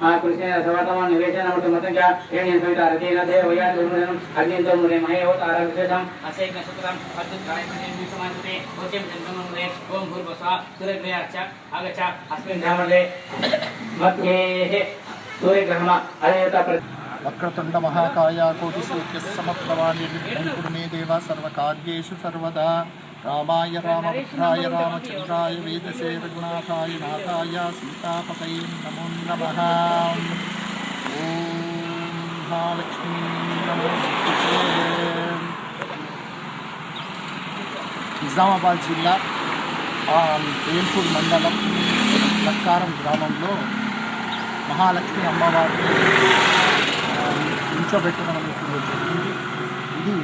ಕೃಷ್ಣನ ಸವರ್ಣವ ನಿವೇಶನ ಮತ್ತು ಮತಂಜ ಏಣಿಯ ಸಹಿತ ಅರ್ಜಿನ ದೇವಯ ದುರ್ಮುರಂ ಅಗ್ನಿಂದೋ ಮುರೆ ಮಹೇವ ತಾರ ವಿಶೇಷಂ ಅಸೈಕ ಸುತರಂ ಅರ್ಜುನ್ ಕಾಯಮನೆ ವಿಷಮಾಂತತೆ ಓಚಂ ಜನ್ಮಮುರೆ ಓಂ ಭೂರ್ವಸ ಸೂರ್ಯಗ್ರಹ ಅರ್ಚ ಆಗಚ ಅಸ್ಮಿನ್ ಧಾಮಲೆ ಮಧ್ಯೆ ಸೂರ್ಯಗ್ರಹಮ ಅದೇತ ಪ್ರತಿ वक्रतुण्ड महाकाया कोटिसूर्य समप्रवाण्य विघ्नं कुरु मे देव सर्वकार्येषु सर्वदा రామాయ రామభద్రాయ రామచంద్రాయ వేదసే రఘునాథాయ నాథాయ సీతాపతై నమో నమ మహాలక్ష్మీ నిజామాబాద్ జిల్లా వేల్పూర్ మండలం లక్కారం గ్రామంలో మహాలక్ష్మి అమ్మవారిని ఉంచోబెట్టడం జరిగింది. ఇది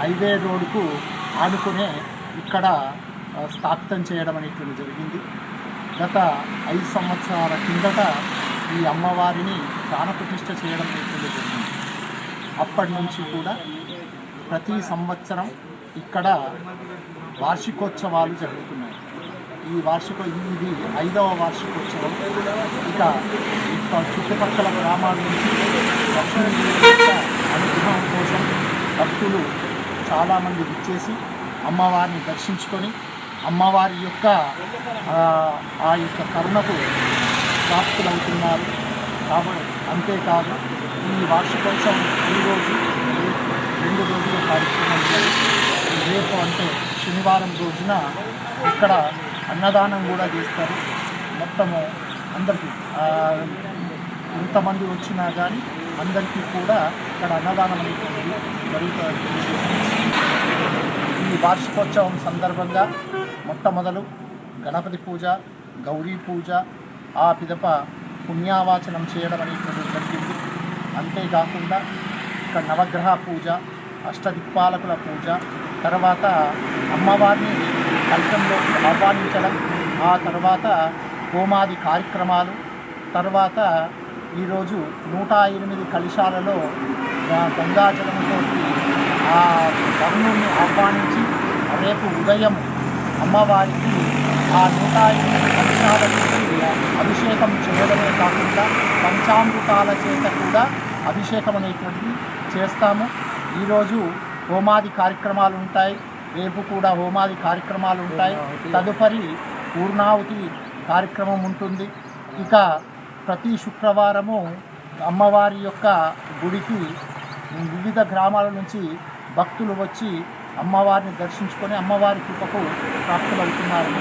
హైవే రోడ్కు ఆనుకునే ఇక్కడ స్థాపితం చేయడం అనేటువంటి జరిగింది. గత ఐదు సంవత్సరాల కిందట ఈ అమ్మవారిని ప్రాణప్రతిష్ఠ చేయడం అనేటువంటి జరిగింది. అప్పటి నుంచి కూడా ప్రతి సంవత్సరం ఇక్కడ వార్షికోత్సవాలు జరుగుతున్నాయి. ఈ వార్షిక ఇది ఐదవ వార్షికోత్సవం. ఇక ఇక చుట్టుపక్కల గ్రామాల నుంచి లక్ష్మీదేవి యొక్క అనుగ్రహం కోసం భక్తులు చాలామంది విచ్చేసి అమ్మవారిని దర్శించుకొని అమ్మవారి యొక్క ఆ, యొక్క కరుణకు ప్రాప్తులవుతున్నారు. కాబట్టి అంతేకాదు ఈ వార్షికోత్సవం ఈరోజు రెండు రోజుల కార్యక్రమం రేపు అంటే శనివారం రోజున ఇక్కడ అన్నదానం కూడా చేస్తారు. మొత్తము అందరికీ ఎంతమంది వచ్చినా కానీ అందరికీ కూడా ఇక్కడ అన్నదానం అనేది జరుగుతుంది. ఈ వార్షికోత్సవం సందర్భంగా మొట్టమొదలు గణపతి పూజ గౌరీ పూజ ఆ పిదప పుణ్యావాచనం చేయడం అనేటువంటిది జరిగింది. అంతేకాకుండా ఇక్కడ నవగ్రహ పూజ అష్టదిక్పాలకుల పూజ తర్వాత అమ్మవారిని కల్పంలోకి ఆహ్వానించడం ఆ తర్వాత హోమాది కార్యక్రమాలు తర్వాత ఈరోజు నూట ఎనిమిది కలశాలలో గంగాజలము ఆ వరుణుని ఆహ్వానించి రేపు ఉదయం అమ్మవారికి ఆ నూట ఎనిమిది అభిషేకం చేయడమే కాకుండా పంచామృతాల చేత కూడా అభిషేకం అనేటువంటిది చేస్తాము. ఈరోజు హోమాది కార్యక్రమాలు ఉంటాయి. రేపు కూడా హోమాది కార్యక్రమాలు ఉంటాయి. తదుపరి పూర్ణావతి కార్యక్రమం ఉంటుంది. ఇక ప్రతి శుక్రవారము అమ్మవారి యొక్క గుడికి వివిధ గ్రామాల నుంచి భక్తులు వచ్చి అమ్మవారిని దర్శించుకొని అమ్మవారి కృపకు ప్రాప్తులు అవుతున్నారని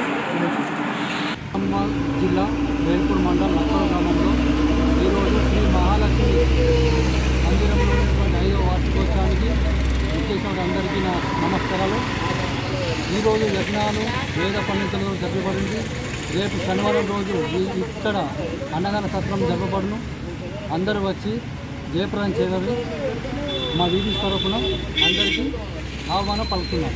అమ్మ జిల్లా వేల్పూర్ మండలం లక్కల గ్రామంలో ఈరోజు శ్రీ మహాలక్ష్మి మందిరంలో ఉన్నటువంటి ఐదవ వార్షికోత్సవానికి విశేషంగా అందరికీ నా నమస్కారాలు. ఈరోజు యజ్ఞాలు వేద పండితులు జరపబడింది. రేపు శనివారం రోజు ఇక్కడ అన్నదాన సత్రం జరపబడును. అందరూ వచ్చి జయప్రదం చేయాలి మా వీధి తరఫున అందరికీ ఆహ్వానం పలుకుతున్నాం.